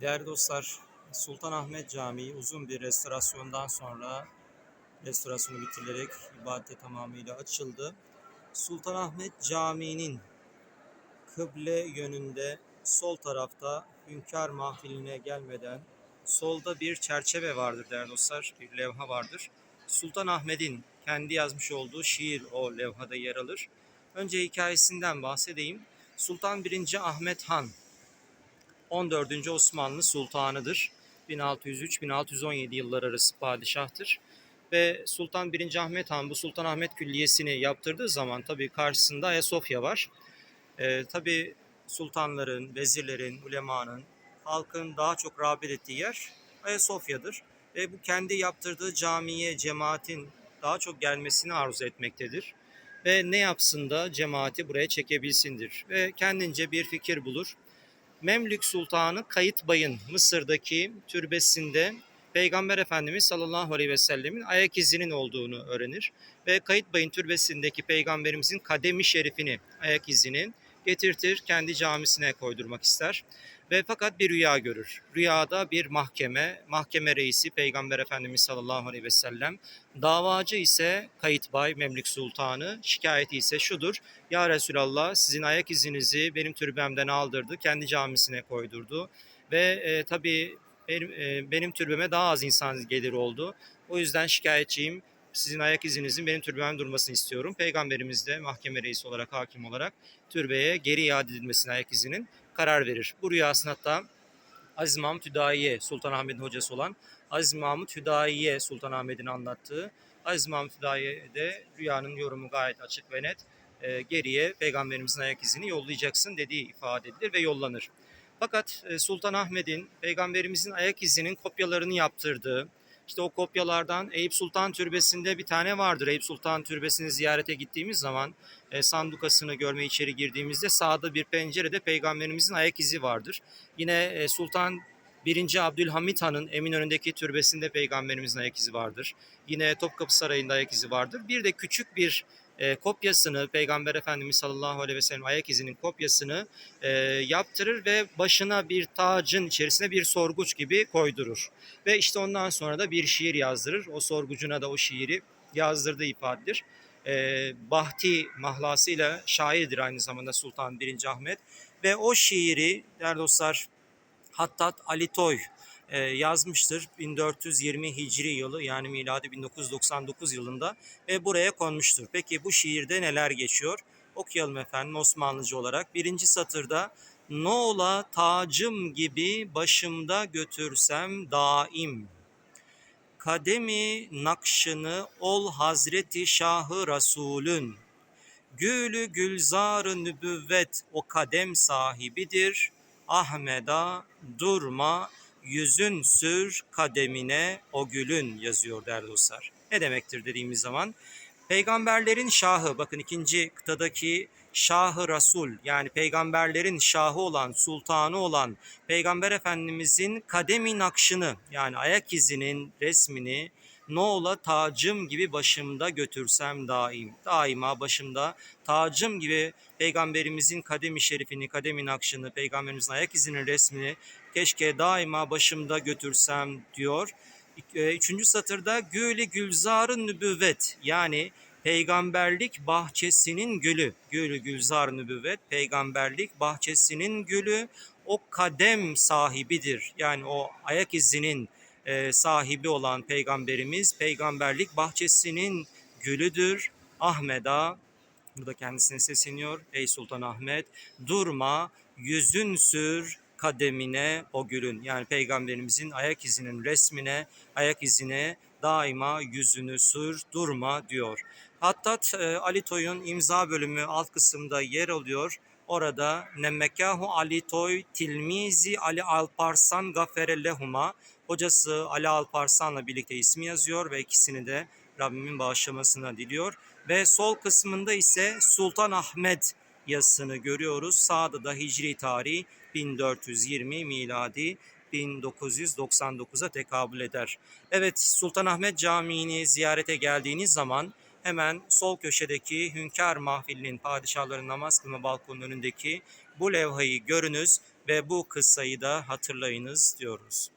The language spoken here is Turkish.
Değerli dostlar, Sultanahmet Camii uzun bir restorasyondan sonra restorasyonu bitirilerek ibadete tamamıyla açıldı. Sultanahmet Camii'nin kıble yönünde sol tarafta Hünkâr Mahfili'ne gelmeden solda bir çerçeve vardır değerli dostlar, bir levha vardır. Sultanahmet'in kendi yazmış olduğu şiir o levhada yer alır. Önce hikayesinden bahsedeyim. Sultan 1. Ahmet Han 14. Osmanlı Sultanıdır. 1603-1617 yıllar arası padişahtır. Ve Sultan 1. Ahmet Han bu Sultanahmet Külliyesi'ni yaptırdığı zaman tabii karşısında Ayasofya var. Ee, tabii sultanların, vezirlerin, ulemanın, halkın daha çok rağbet ettiği yer Ayasofya'dır. Ve bu kendi yaptırdığı camiye cemaatin daha çok gelmesini arzu etmektedir. Ve ne yapsın da cemaati buraya çekebilsindir. Ve kendince bir fikir bulur. Memlük Sultanı Kayıt Bay'ın Mısır'daki türbesinde Peygamber Efendimiz sallallahu aleyhi ve sellemin ayak izinin olduğunu öğrenir. Ve Kayıt Bay'ın türbesindeki peygamberimizin kademi şerifini, ayak izinin getirtir, kendi camisine koydurmak ister. Ve fakat bir rüya görür. Rüyada bir mahkeme, mahkeme reisi Peygamber Efendimiz sallallahu aleyhi ve sellem, davacı ise Kayıt Bay, Memlük Sultanı, şikayeti ise şudur. Ya Resulallah sizin ayak izinizi benim türbemden aldırdı, kendi camisine koydurdu. Ve e, tabii benim, e, benim türbeme daha az insan gelir oldu. O yüzden şikayetçiyim. Sizin ayak izinizin benim türbemden durmasını istiyorum. Peygamberimiz de mahkeme reisi olarak, hakim olarak türbeye geri iade edilmesine ayak izinin karar verir. Bu rüyasını hatta Aziz Mahmut Hüdayiye, Sultanahmet'in hocası olan Aziz Mahmut Hüdayiye Sultanahmet'in anlattığı. Aziz Mahmut Hüdayiye de rüyanın yorumu gayet açık ve net. E, geriye peygamberimizin ayak izini yollayacaksın dediği ifade edilir ve yollanır. Fakat e, Sultanahmet'in peygamberimizin ayak izinin kopyalarını yaptırdığı, işte o kopyalardan Eyüp Sultan Türbesi'nde bir tane vardır. Eyüp Sultan Türbesi'ni ziyarete gittiğimiz zaman e, sandukasını görmeye içeri girdiğimizde sağda bir pencerede peygamberimizin ayak izi vardır. Yine e, Sultan 1. Abdülhamit Han'ın Eminönü'ndeki türbesinde peygamberimizin ayak izi vardır. Yine Topkapı Sarayı'nda ayak izi vardır. Bir de küçük bir e, kopyasını Peygamber Efendimiz sallallahu aleyhi ve sellem ayak izinin kopyasını e, yaptırır ve başına bir tacın içerisine bir sorguç gibi koydurur. Ve işte ondan sonra da bir şiir yazdırır. O sorgucuna da o şiiri yazdırdığı ifadedir. E, Bahti mahlasıyla şairdir aynı zamanda Sultan 1. Ahmet. Ve o şiiri değerli dostlar Hattat Ali Toy yazmıştır 1420 Hicri yılı yani miladi 1999 yılında ve buraya konmuştur. Peki bu şiirde neler geçiyor? Okuyalım efendim Osmanlıca olarak. Birinci satırda ne ola tacım gibi başımda götürsem daim. Kademi nakşını ol Hazreti Şahı Resulün. Gülü gülzar nübüvvet o kadem sahibidir. Ahmeda durma yüzün sür kademine o gülün yazıyor değerli dostlar. Ne demektir dediğimiz zaman peygamberlerin şahı bakın ikinci kıtadaki şahı Resul yani peygamberlerin şahı olan sultanı olan peygamber efendimizin kademi nakşını yani ayak izinin resmini ne ola tacım gibi başımda götürsem daim. Daima başımda tacım gibi peygamberimizin kademi şerifini, kademi nakşını, peygamberimizin ayak izinin resmini keşke daima başımda götürsem diyor. E, üçüncü satırda Gülü Gülzar'ın nübüvvet yani peygamberlik bahçesinin gülü. Gülü Gülzar nübüvvet peygamberlik bahçesinin gülü o kadem sahibidir. Yani o ayak izinin e, sahibi olan peygamberimiz peygamberlik bahçesinin gülüdür. Ahmeda burada kendisine sesleniyor. Ey Sultan Ahmet durma yüzün sür kademine o gülün yani peygamberimizin ayak izinin resmine ayak izine daima yüzünü sür durma diyor. Hattat e, Ali Toy'un imza bölümü alt kısımda yer alıyor. Orada Nemmekahu Ali Toy Tilmizi Ali Alparslan Gafere Lehuma hocası Ali Alparslan'la birlikte ismi yazıyor ve ikisini de Rabbimin bağışlamasını diliyor. Ve sol kısmında ise Sultan Ahmet yazısını görüyoruz. Sağda da Hicri tarihi 1420 miladi 1999'a tekabül eder. Evet Sultanahmet Camii'ni ziyarete geldiğiniz zaman hemen sol köşedeki Hünkâr Mahfili'nin padişahların namaz kılma balkonunun önündeki bu levhayı görünüz ve bu kıssayı da hatırlayınız diyoruz.